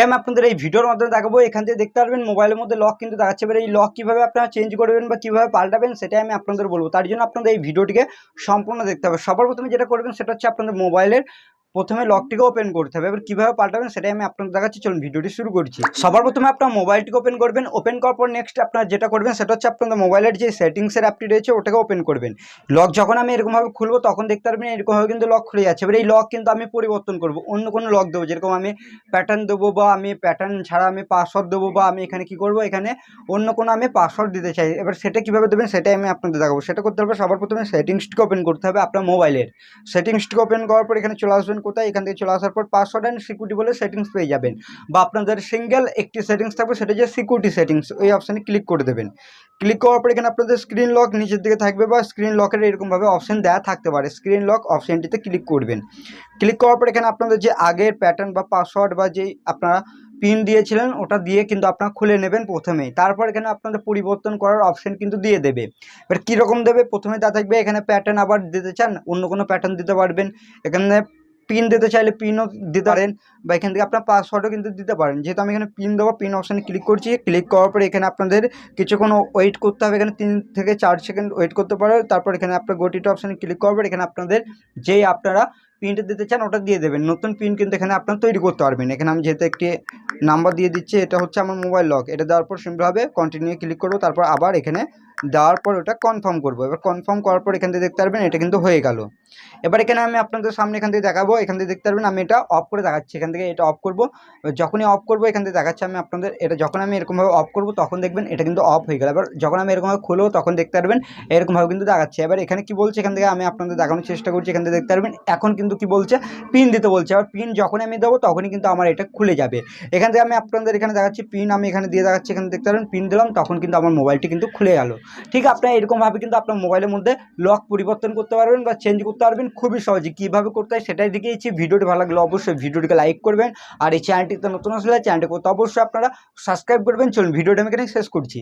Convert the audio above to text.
আজকে আমি আপনাদের এই ভিডিওর মাধ্যমে দেখাবো। এখান থেকে দেখতে পারবেন মোবাইলের মধ্যে লক কিন্তু দেখাচ্ছে। এবার এই লক কীভাবে আপনারা চেঞ্জ করবেন বা কীভাবে পাল্টাবেন, সেটাই আমি আপনাদের বলব। তার জন্য আপনাদের এই ভিডিওটিকে সম্পূর্ণ দেখতে হবে। সবার প্রথমে যেটা করবেন, সেটা হচ্ছে আপনাদের মোবাইলের প্রথমে লকটিকে ওপেন করতে হবে। এবার কীভাবে পাল্টাবেন সেটাই আমি আপনাদের দেখাচ্ছি। চলুন ভিডিওটি শুরু করছি। সবার প্রথমে আপনার মোবাইলটিকে ওপেন করবেন। ওপেন করার পর নেক্সট আপনার যেটা করবেন সেটা হচ্ছে আপনাদের মোবাইলের যে সেটিংসের অ্যাপটি রয়েছে ওটাকে ওপেন করবেন। লক যখন আমি এরকমভাবে খুলবো তখন দেখতে পারবেন এরকমভাবে কিন্তু লক খুলে যাচ্ছে। এবার এই লক কিন্তু আমি পরিবর্তন করব। অন্য কোনো লক দেবো যেরকম আমি প্যাটার্ন দেবো বা আমি প্যাটার্ন ছাড়া আমি পাসওয়ার্ড দেবো বা আমি এখানে কি করব এখানে অন্য কোনো আমি পাসওয়ার্ড দিতে চাই। এবার সেটা কীভাবে দেবেন সেটাই আমি আপনাদের দেখাবো। সেটা করতে হবে সবার প্রথমে সেটিংসটিকে ওপেন করতে হবে আপনার মোবাইলের সেটিংসটিকে ওপেন করার পর এখানে চলে আসবেন কোথায়, এখান থেকে চলে আসার পর পাসওয়ার্ড অ্যান্ড সিকিউরিটি বলে সেটিংস পেয়ে যাবেন। বা আপনাদের সিঙ্গেল একটি সেটিংস থাকবে, সেটা যে সিকিউরিটি সেটিংস ওই অপশানে ক্লিক করে দেবেন। ক্লিক করার পর এখানে আপনাদের স্ক্রিন লক নিচের দিকে থাকবে বা স্ক্রিন লকের এরকমভাবে অপশন দেওয়া থাকতে পারে। স্ক্রিন লক অপশানটিতে ক্লিক করবেন। ক্লিক করার পর এখানে আপনাদের যে আগের প্যাটার্ন বা পাসওয়ার্ড বা যেই আপনারা পিন দিয়েছিলেন, ওটা দিয়ে কিন্তু আপনারা খুলে নেবেন প্রথমেই। তারপর এখানে আপনাদের পরিবর্তন করার অপশন কিন্তু দিয়ে দেবে। এবার কীরকম দেবে? প্রথমে তা থাকবে, এখানে প্যাটার্ন আবার দিতে চান, অন্য কোনো প্যাটার্ন দিতে পারবেন। এখানে পিন দিতে চাইলে পিনও দিতে পারেন বা এখান থেকে আপনার পাসওয়ার্ডও কিন্তু দিতে পারেন। যেহেতু আমি এখানে পিন দেবো পিন অপশানে ক্লিক করছি ক্লিক করার পরে এখানে আপনাদের কিছুক্ষণ ওয়েট করতে হবে। এখানে তিন থেকে চার সেকেন্ড ওয়েট করতে পারে। তারপর এখানে আপনার গোটিটা অপশানে ক্লিক করার পর এখানে আপনাদের যেই আপনারা পিনটা দিতে চান, ওটা দিয়ে দেবেন। নতুন পিন কিন্তু এখানে আপনারা তৈরি করতে পারবেন। এখানে আমি যেহেতু একটি নাম্বার দিয়ে দিচ্ছি, এটা হচ্ছে আমার মোবাইল লক এটা দেওয়ার পর সিম্পলভাবে কন্টিনিউ ক্লিক করব, তারপর আবার এখানে দেওয়ার পর ওটা কনফার্ম করব। এবার কনফার্ম করার পর এখান থেকে দেখতে পারবেন, এটা কিন্তু হয়ে গেল। এবার এখানে আমি আপনাদের সামনে এখান থেকে দেখাবো, এখান থেকে দেখতে পারবেন, আমি এটা অফ করে দেখাচ্ছি। এখান থেকে এটা অফ করব। যখনই অফ করব, এখান থেকে দেখাচ্ছি আমি আপনাদের, এটা যখন আমি এরকমভাবে অফ করব, তখন দেখবেন এটা কিন্তু অফ হয়ে গেল। এবার যখন আমি এরকমভাবে খুলবো তখন দেখতে পারবেন, এরকমভাবে কিন্তু দেখাচ্ছে। এবার এখানে কি বলছে, এখান থেকে আমি আপনাদের দেখানোর চেষ্টা করছি, এখান থেকে দেখতে পারবেন, এখন কিন্তু কি বলছে? পিন দিতে বলছে। এবার পিন যখনই আমি দেবো, তখনই কিন্তু আমার এটা খুলে যাবে। এখান থেকে আমি আপনাদের এখানে দেখাচ্ছি পিন আমি এখানে দিয়ে দেখাচ্ছি, এখানে দেখতে পারবেন পিন দিলাম, তখন কিন্তু আমার মোবাইলটি কিন্তু খুলে গেল। ঠিক আপনার এরকমভাবে কিন্তু আপনার মোবাইলের মধ্যে লক পরিবর্তন করতে পারবেন বা চেঞ্জ করতে পারবেন। খুবই সহজে কীভাবে করতে হয় সেটাই দেখিয়েছি। ভিডিওটি ভালো লাগলে অবশ্যই ভিডিওটিকে লাইক করবেন। আর এই চ্যানেলটিতে নতুন আসলে চ্যানেলটি করতে অবশ্যই আপনারা সাবস্ক্রাইব করবেন। চলুন, ভিডিওটা আমি এখানে শেষ করছি।